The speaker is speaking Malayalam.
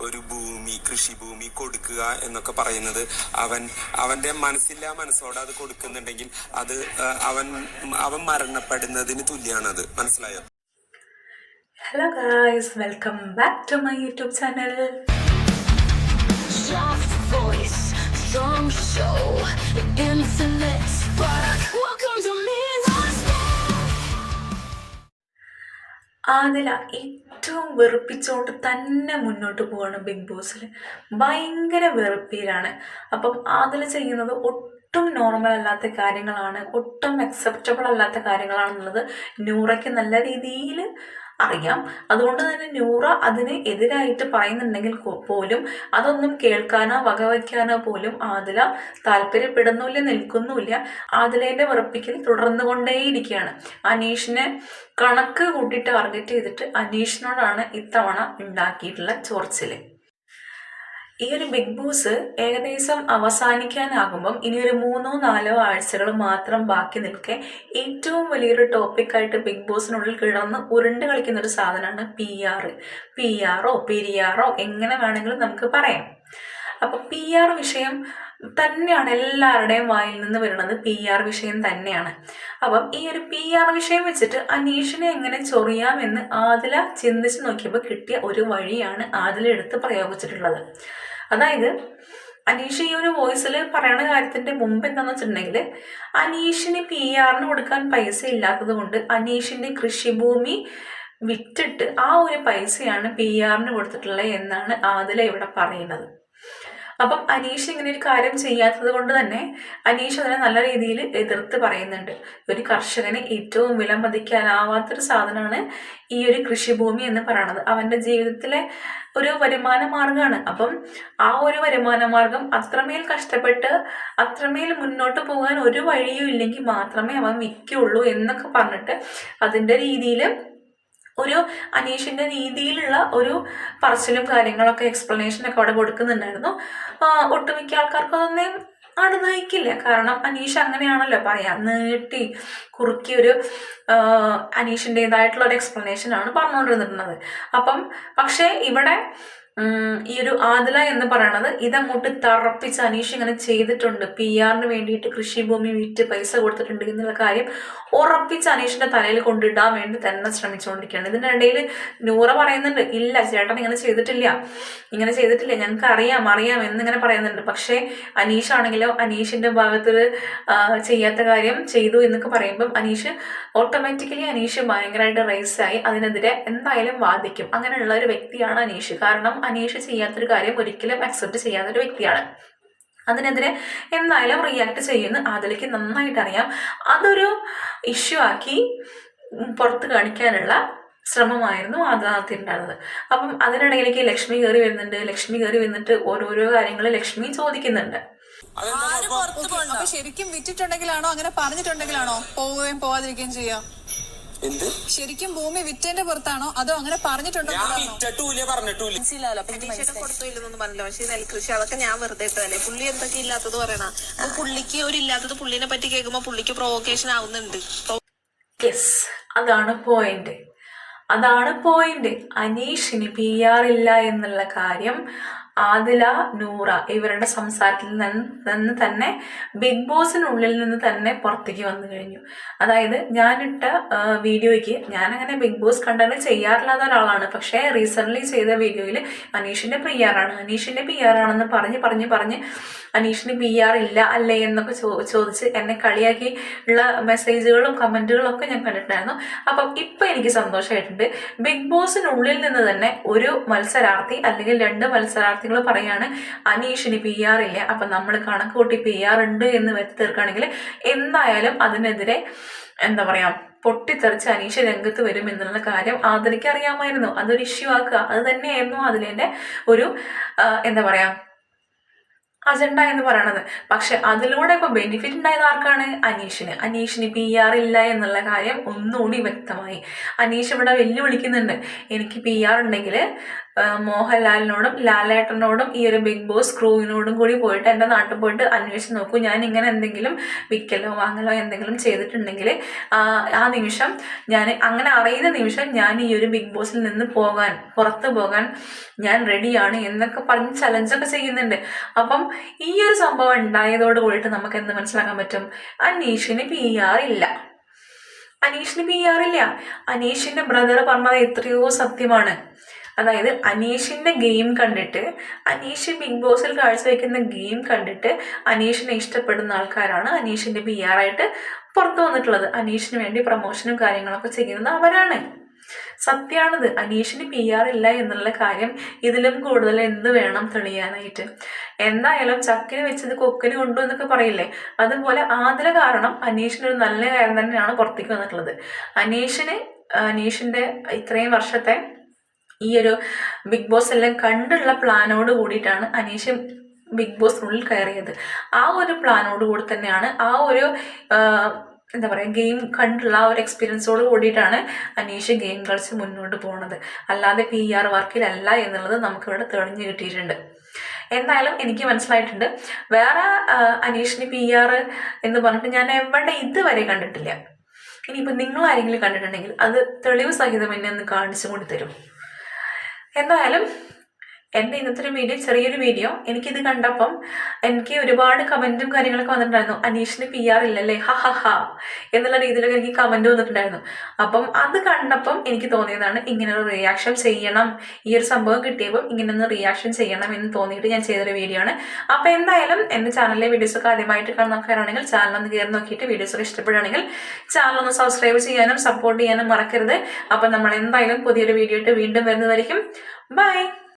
ഒരു ഭൂമി കൃഷിഭൂമി കൊടുക്കുക എന്നൊക്കെ പറയുന്നത്. അവൻ അവന്റെ മനസ്സില്ലാ മനസ്സോടെ അത് കൊടുക്കുന്നുണ്ടെങ്കിൽ അത് അവൻ അവൻ മരണപ്പെടുന്നതിന് തുല്യാണത്. മനസ്സിലായോ? Hello guys welcome back to my YouTube channel Soft voice, strong show, infinite spark. Adila ഏറ്റവും വെറുപ്പിച്ചുകൊണ്ട് തന്നെ മുന്നോട്ട് പോവാണ് ബിഗ് ബോസിൽ ഭയങ്കര വെറുപ്പീരാണ് അപ്പം ആദില ചെയ്യുന്നത് ഒട്ടും നോർമൽ അല്ലാത്ത കാര്യങ്ങളാണ് ഒട്ടും അക്സെപ്റ്റബിൾ അല്ലാത്ത കാര്യങ്ങളാണെന്നുള്ളത് നൂറയ്ക്ക് നല്ല രീതിയിൽ അറിയാം. അതുകൊണ്ട് തന്നെ നൂറ അതിന് എതിരായിട്ട് പറയുന്നുണ്ടെങ്കിൽ പോലും അതൊന്നും കേൾക്കാനോ വകവയ്ക്കാനോ പോലും ആദില താല്പര്യപ്പെടുന്നില്ല നിൽക്കുന്നുമില്ല. ആദിലേന്റെ വിറപ്പിക്കൽ തുടർന്നു കൊണ്ടേയിരിക്കുകയാണ്. അനീഷിനെ കണക്ക് കൂട്ടി ടാർഗറ്റ് ചെയ്തിട്ട് അനീഷിനോടാണ് ഇത്തവണ ഉണ്ടാക്കിയിട്ടുള്ള ചൊറിച്ചിൽ. ഈ ഒരു ബിഗ് ബോസ് ഏകദേശം അവസാനിക്കാനാകുമ്പം ഇനി ഒരു മൂന്നോ നാലോ ആഴ്ചകൾ മാത്രം ബാക്കി നിൽക്കെ ഏറ്റവും വലിയൊരു ടോപ്പിക്കായിട്ട് ബിഗ് ബോസിനുള്ളിൽ കിടന്ന് ഉരുണ്ട് കളിക്കുന്ന ഒരു സാധനമാണ് പി ആർ പി ആറോ പെരിയാറോ എങ്ങനെ വേണമെങ്കിലും നമുക്ക് പറയാം. അപ്പൊ പി ആർ വിഷയം തന്നെയാണ് എല്ലാവരുടെയും വായിൽ നിന്ന് വരുന്നത്. പി ആർ വിഷയം തന്നെയാണ്. അപ്പം ഈ ഒരു പി ആർ വിഷയം വെച്ചിട്ട് അനീഷിനെ എങ്ങനെ ചൊറിയാമെന്ന് ആദില ചിന്തിച്ച് നോക്കിയപ്പോൾ കിട്ടിയ ഒരു വഴിയാണ് ആദില എടുത്ത് പ്രയോഗിച്ചിട്ടുള്ളത്. അതായത് അനീഷ് ഈ ഒരു വോയിസിൽ പറയണ കാര്യത്തിന്റെ മുമ്പ് എന്താണെന്ന് വെച്ചിട്ടുണ്ടെങ്കിൽ അനീഷിന് പി ആറിന് കൊടുക്കാൻ പൈസ ഇല്ലാത്തത് കൊണ്ട് അനീഷിന്റെ കൃഷിഭൂമി വിറ്റിട്ട് ആ ഒരു പൈസയാണ് പി ആറിന് കൊടുത്തിട്ടുള്ളത് എന്നാണ് ആദില ഇവിടെ പറയുന്നത്. അപ്പം അനീഷ് ഇങ്ങനെ ഒരു കാര്യം ചെയ്യാത്തത് കൊണ്ട് തന്നെ അനീഷ് അതിനെ നല്ല രീതിയിൽ എതിർത്ത് പറയുന്നുണ്ട്. ഒരു കർഷകന് ഏറ്റവും വിലമതിക്കാനാവാത്തൊരു സാധനമാണ് ഈ ഒരു കൃഷിഭൂമി എന്ന് പറയുന്നത് അവന്റെ ജീവിതത്തിലെ ഒരു വരുമാന മാർഗമാണ് അപ്പം ആ ഒരു വരുമാന മാർഗം അത്രമേൽ കഷ്ടപ്പെട്ട് അത്രമേൽ മുന്നോട്ട് പോകാൻ ഒരു വഴിയും ഇല്ലെങ്കിൽ മാത്രമേ അവൻ വിൽക്കുള്ളൂ എന്നൊക്കെ പറഞ്ഞിട്ട് അതിന്റെ രീതിയിൽ ഒരു അനീഷിന്റെ രീതിയിലുള്ള ഒരു പറച്ചിലും കാര്യങ്ങളൊക്കെ എക്സ്പ്ലനേഷൻ ഒക്കെ അവിടെ കൊടുക്കുന്നുണ്ടായിരുന്നു. ഒട്ടുമിക്ക ആൾക്കാർക്കൊന്നും അതൊന്നും നയിക്കില്ല കാരണം അനീഷ് അങ്ങനെയാണല്ലോ പറയാ നീട്ടി കുറുക്കി ഒരു അനീഷിന്റെതായിട്ടുള്ള ഒരു എക്സ്പ്ലനേഷൻ ആണ് പറഞ്ഞുകൊണ്ടിരുന്നിരുന്നത് അപ്പം പക്ഷേ ഇവിടെ ഈ ഒരു ആദില എന്ന് പറയണത് ഇതങ്ങോട്ട് തറപ്പിച്ച് അനീഷ് ഇങ്ങനെ ചെയ്തിട്ടുണ്ട്. പി ആറിന് വേണ്ടിയിട്ട് കൃഷിഭൂമി വിറ്റ് പൈസ കൊടുത്തിട്ടുണ്ട് എന്നുള്ള കാര്യം ഉറപ്പിച്ച് അനീഷിന്റെ തലയിൽ കൊണ്ടിടാൻ വേണ്ടി തന്നെ ശ്രമിച്ചുകൊണ്ടിരിക്കുകയാണ്. ഇതിന്റെ ഇടയിൽ നൂറ പറയുന്നുണ്ട് ഇല്ല ചേട്ടൻ ഇങ്ങനെ ചെയ്തിട്ടില്ല. ഇങ്ങനെ ചെയ്തിട്ടില്ല. ഞങ്ങൾക്ക് അറിയാം അറിയാം എന്നിങ്ങനെ പറയുന്നുണ്ട്. പക്ഷേ അനീഷ് ആണെങ്കിലോ അനീഷിന്റെ ഭാഗത്തൊരു ചെയ്യാത്ത കാര്യം ചെയ്തു എന്നൊക്കെ പറയുമ്പം അനീഷ് ഓട്ടോമാറ്റിക്കലി അനീഷ് ഭയങ്കരമായിട്ട് റൈസായി അതിനെതിരെ എന്തായാലും വാദിക്കും. അങ്ങനെയുള്ള ഒരു വ്യക്തിയാണ് അനീഷ്. കാരണം അനീഷ് ചെയ്യാത്തൊരു കാര്യം ഒരിക്കലും അക്സെപ്റ്റ് ചെയ്യാത്തൊരു വ്യക്തിയാണ്. അതിനെതിരെ എന്തായാലും റിയാക്ട് ചെയ്യുന്ന ആദിലേക്ക് നന്നായിട്ട് അറിയാം അതൊരു ഇഷ്യൂ ആക്കി പുറത്ത് കാണിക്കാനുള്ള ശ്രമമായിരുന്നു ആദ്യത്തിലുണ്ടായിരുന്നത് അപ്പം അതിനിടയിലേക്ക് ലക്ഷ്മി കയറി വരുന്നുണ്ട്. ലക്ഷ്മി കയറി വന്നിട്ട് ഓരോരോ കാര്യങ്ങൾ ലക്ഷ്മി ചോദിക്കുന്നുണ്ട്. ശരിക്കും വിറ്റിട്ടുണ്ടെങ്കിലാണോ? അങ്ങനെ പറഞ്ഞിട്ടുണ്ടെങ്കിലാണോ? പോവുകയും പോവാതിരിക്കുകയും ചെയ്യാം. എന്ത്? ശരിക്കും ഭൂമി വിറ്റേന്റെ പുറത്താണോ? അതോ അങ്ങനെ ഞാൻ പറഞ്ഞിട്ടുണ്ടെങ്കിലാണോ പറഞ്ഞിട്ടില്ല. പറഞ്ഞിട്ടൂല മനസ്സിലാവില്ല അപ്പൊ എനിക്ക് അനീഷയുടെ കൊടുത്തു പറഞ്ഞില്ല. പക്ഷെ നെൽകൃഷി അതൊക്കെ ഞാൻ വെറുതെ ഇട്ടതല്ലേ? പുള്ളി എന്തൊക്കെ ഇല്ലാത്തത് പറയണ? അപ്പൊ പുള്ളിക്ക് ഒരു ഇല്ലാത്തത് പുള്ളിനെ പറ്റി കേൾക്കുമ്പോ പുള്ളിക്ക് പ്രൊവോക്കേഷൻ ആവുന്നുണ്ട്. യെസ് അതാണ് പോയിന്റ് അതാണ് പോയിന്റ് അനീഷിന് പി ആർ ഇല്ല എന്നുള്ള കാര്യം ആദില നൂറ ഇവരുടെ സംസാരത്തിൽ നിന്ന് തന്നെ ബിഗ് ബോസിനുള്ളിൽ നിന്ന് തന്നെ പുറത്തേക്ക് വന്നു കഴിഞ്ഞു. അതായത് ഞാനിട്ട വീഡിയോയ്ക്ക് ഞാനങ്ങനെ ബിഗ് ബോസ് കണ്ടന്റ് ചെയ്യാറില്ലാത്ത ഒരാളാണ്. പക്ഷേ റീസെന്റ്ലി ചെയ്ത വീഡിയോയിൽ അനീഷിന്റെ പി ആർ ആണ് അനീഷിന്റെ പി ആർ ആണെന്ന് പറഞ്ഞ് പറഞ്ഞ് പറഞ്ഞ് അനീഷിന് പി ആർ ഇല്ല അല്ലേ എന്നൊക്കെ ചോദിച്ച് എന്നെ കളിയാക്കി ഉള്ള മെസ്സേജുകളും കമന്റുകളും ഒക്കെ ഞാൻ കണ്ടിട്ടുണ്ടായിരുന്നു. അപ്പം ഇപ്പം എനിക്ക് സന്തോഷമായിട്ടുണ്ട്. ബിഗ് ബോസിനുള്ളിൽ നിന്ന് തന്നെ ഒരു മത്സരാർത്ഥി അല്ലെങ്കിൽ രണ്ട് മത്സരാർത്ഥികൾ പറയാണ് അനീഷിന് പി ആർ ഇല്ല? അപ്പം നമ്മൾ കണക്ക് കൂട്ടി പി ആർ ഉണ്ട് എന്ന് വെച്ച് തീർക്കുകയാണെങ്കിൽ എന്തായാലും അതിനെതിരെ എന്താ പറയാ പൊട്ടിത്തെറിച്ച് അനീഷ് രംഗത്ത് വരും എന്നുള്ള കാര്യം ആദരിക്ക് അറിയാമായിരുന്നു. അതൊരു ഇഷ്യൂ ആക്കുക. അത് തന്നെയായിരുന്നു അതിലെ ഒരു എന്താ പറയാ അജണ്ട എന്ന് പറയണത്. പക്ഷെ അതിലൂടെ ഇപ്പൊ ബെനിഫിറ്റ് ഉണ്ടായത് ആർക്കാണ്? അനീഷിന്. അനീഷിന് പി ആർ ഇല്ല എന്നുള്ള കാര്യം ഒന്നുകൂടി വ്യക്തമായി. അനീഷ് ഇവിടെ വെല്ലുവിളിക്കുന്നുണ്ട്. എനിക്ക് പി ആർ ഉണ്ടെങ്കിൽ മോഹൻലാലിനോടും ലാലേട്ടനോടും ഈ ഒരു ബിഗ് ബോസ് ക്രൂവിനോടും കൂടി പോയിട്ട് എന്റെ നാട്ടിൽ പോയിട്ട് അന്വേഷിച്ച് നോക്കൂ. ഞാൻ ഇങ്ങനെ എന്തെങ്കിലും വിൽക്കലോ വാങ്ങലോ എന്തെങ്കിലും ചെയ്തിട്ടുണ്ടെങ്കിൽ ആ നിമിഷം ഞാൻ അങ്ങനെ അറിയുന്ന നിമിഷം ഞാൻ ഈ ഒരു ബിഗ് ബോസിൽ നിന്ന് പോകാൻ പുറത്തു പോകാൻ ഞാൻ റെഡിയാണ് എന്നൊക്കെ പറഞ്ഞ് ചലഞ്ചൊക്കെ ചെയ്യുന്നുണ്ട്. അപ്പം ഈ ഒരു സംഭവം ഉണ്ടായതോട് കൂടിയിട്ട് നമുക്ക് എന്ത് മനസ്സിലാക്കാൻ പറ്റും? അനീഷിന് പി ആർ ഇല്ല. അനീഷിന് പി ആർ ഇല്ല. അനീഷിന്റെ ബ്രദർ പറഞ്ഞത് എത്രയോ സത്യമാണ്. അതായത് അനീഷിന്റെ ഗെയിം കണ്ടിട്ട് അനീഷ് ബിഗ് ബോസിൽ കാഴ്ചവെക്കുന്ന ഗെയിം കണ്ടിട്ട് അനീഷിനെ ഇഷ്ടപ്പെടുന്ന ആൾക്കാരാണ് അനീഷിന്റെ പി ആർ ആയിട്ട് പുറത്തു വന്നിട്ടുള്ളത്. അനീഷിന് വേണ്ടി പ്രൊമോഷനും കാര്യങ്ങളൊക്കെ ചെയ്യുന്നത് അവരാണ്. സത്യമാണിത് അനീഷിന് പി ആർ ഇല്ല എന്നുള്ള കാര്യം ഇതിലും കൂടുതൽ എന്ത് വേണം തെളിയാനായിട്ട്? എന്തായാലും ചക്കിന് വെച്ചത് കൊക്കിന് കൊണ്ടു എന്നൊക്കെ പറയില്ലേ? അതുപോലെ ആദര കാരണം അനീഷിന് ഒരു നല്ല കാര്യം തന്നെയാണ് പുറത്തേക്ക് വന്നിട്ടുള്ളത്. അനീഷിന് അനീഷിന്റെ ഇത്രയും വർഷത്തെ ഈ ഒരു ബിഗ് ബോസ് എല്ലാം കണ്ടുള്ള പ്ലാനോട് കൂടിയിട്ടാണ് അനീഷ് ബിഗ് ബോസ് ബോസിനുള്ളിൽ കയറിയത്. ആ ഒരു പ്ലാനോട് കൂടി തന്നെയാണ് ആ ഒരു എന്താ പറയുക ഗെയിം കണ്ടുള്ള ആ ഒരു എക്സ്പീരിയൻസോട് കൂടിയിട്ടാണ് അനീഷ് ഗെയിം കളിച്ച് മുന്നോട്ട് പോകുന്നത് അല്ലാതെ പി ആർ വർക്കിലല്ല എന്നുള്ളത് നമുക്കിവിടെ തെളിഞ്ഞു കിട്ടിയിട്ടുണ്ട്. എന്തായാലും എനിക്ക് മനസ്സിലായിട്ടുണ്ട്. വേറെ അനീഷിന് പി ആർ എന്ന് പറഞ്ഞിട്ട് ഞാൻ എവിടെ ഇതുവരെ കണ്ടിട്ടില്ല. ഇനിയിപ്പോൾ നിങ്ങൾ ആരെങ്കിലും കണ്ടിട്ടുണ്ടെങ്കിൽ അത് തെളിവ് സഹിതം എന്നെ ഒന്ന് കാണിച്ചു കൊണ്ട് തരും എന്തായാലും എന്റെ ഇന്നത്തെ ഒരു വീഡിയോ ചെറിയൊരു വീഡിയോ. എനിക്കിത് കണ്ടപ്പം എനിക്ക് ഒരുപാട് കമന്റും കാര്യങ്ങളൊക്കെ വന്നിട്ടുണ്ടായിരുന്നു. അനീഷിന് പി ആർ ഇല്ലല്ലേ? ഹ ഹ എന്നുള്ള രീതിയിലൊക്കെ എനിക്ക് കമന്റ് വന്നിട്ടുണ്ടായിരുന്നു. അപ്പം അത് കണ്ടപ്പം എനിക്ക് തോന്നിയതാണ് ഇങ്ങനെ ഒരു റിയാക്ഷൻ ചെയ്യണം. ഈ ഒരു സംഭവം കിട്ടിയപ്പം ഇങ്ങനെ ഒന്ന് റിയാക്ഷൻ ചെയ്യണം എന്ന് തോന്നിയിട്ട് ഞാൻ ചെയ്തൊരു വീഡിയോ ആണ്. അപ്പോൾ എന്തായാലും എന്റെ ചാനലിലെ വീഡിയോസൊക്കെ ആദ്യമായിട്ട് കാണുന്ന ചാനലൊന്ന് കയറി നോക്കിയിട്ട് വീഡിയോസൊക്കെ ഇഷ്ടപ്പെടുകയാണെങ്കിൽ ചാനൽ ഒന്ന് സബ്സ്ക്രൈബ് ചെയ്യാനും സപ്പോർട്ട് ചെയ്യാനും മറക്കരുത്. അപ്പം നമ്മൾ എന്തായാലും പുതിയൊരു വീഡിയോ ഇട്ട് വീണ്ടും വരുന്നതായിരിക്കും. ബൈ